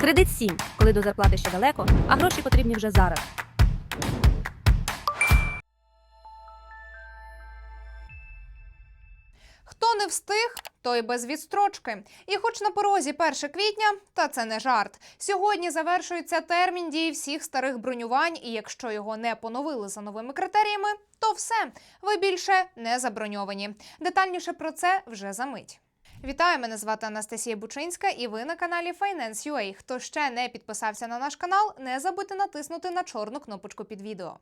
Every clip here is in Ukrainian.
Кредит 7, коли до зарплати ще далеко, а гроші потрібні вже зараз. Хто не встиг, той без відстрочки. І хоч на порозі 1 квітня, та це не жарт. Сьогодні завершується термін дії всіх старих бронювань, і якщо його не поновили за новими критеріями, то все, ви більше не заброньовані. Детальніше про це вже за мить. Вітаю, мене звати Анастасія Бучинська, і ви на каналі Finance.ua. Хто ще не підписався на наш канал, не забудьте натиснути на чорну кнопочку під відео.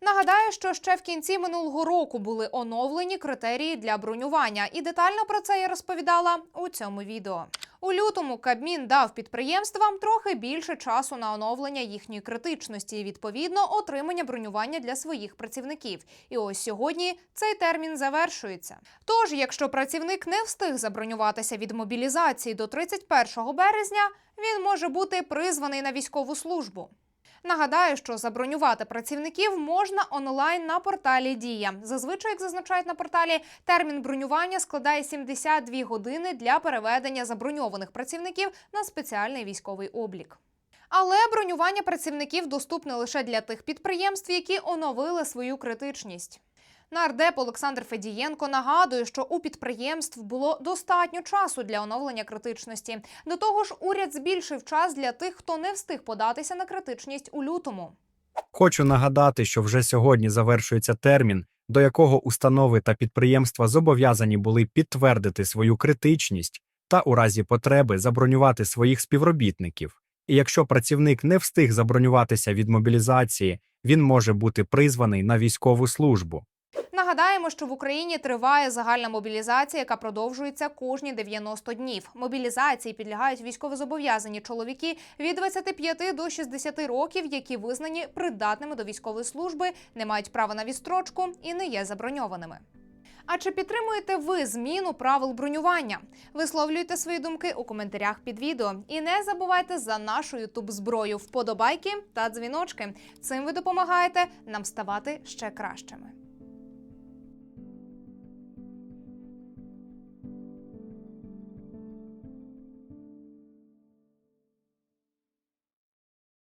Нагадаю, що ще в кінці минулого року були оновлені критерії для бронювання, і детально про це я розповідала у цьому відео. У лютому Кабмін дав підприємствам трохи більше часу на оновлення їхньої критичності і відповідно отримання бронювання для своїх працівників. І ось сьогодні цей термін завершується. Тож, якщо працівник не встиг забронюватися від мобілізації до 31 березня, він може бути призваний на військову службу. Нагадаю, що забронювати працівників можна онлайн на порталі Дія. Зазвичай, як зазначають на порталі, термін бронювання складає 72 години для переведення заброньованих працівників на спеціальний військовий облік. Але бронювання працівників доступне лише для тих підприємств, які оновили свою критичність. Нардеп Олександр Федієнко нагадує, що у підприємств було достатньо часу для оновлення критичності. До того ж, уряд збільшив час для тих, хто не встиг податися на критичність у лютому. Хочу нагадати, що вже сьогодні завершується термін, до якого установи та підприємства зобов'язані були підтвердити свою критичність та у разі потреби забронювати своїх співробітників. І якщо працівник не встиг забронюватися від мобілізації, він може бути призваний на військову службу. Нагадаємо, що в Україні триває загальна мобілізація, яка продовжується кожні 90 днів. Мобілізації підлягають військовозобов'язані чоловіки від 25 до 60 років, які визнані придатними до військової служби, не мають права на відстрочку і не є заброньованими. А чи підтримуєте ви зміну правил бронювання? Висловлюйте свої думки у коментарях під відео. І не забувайте за нашу ютуб зброю вподобайки та дзвіночки. Цим ви допомагаєте нам ставати ще кращими.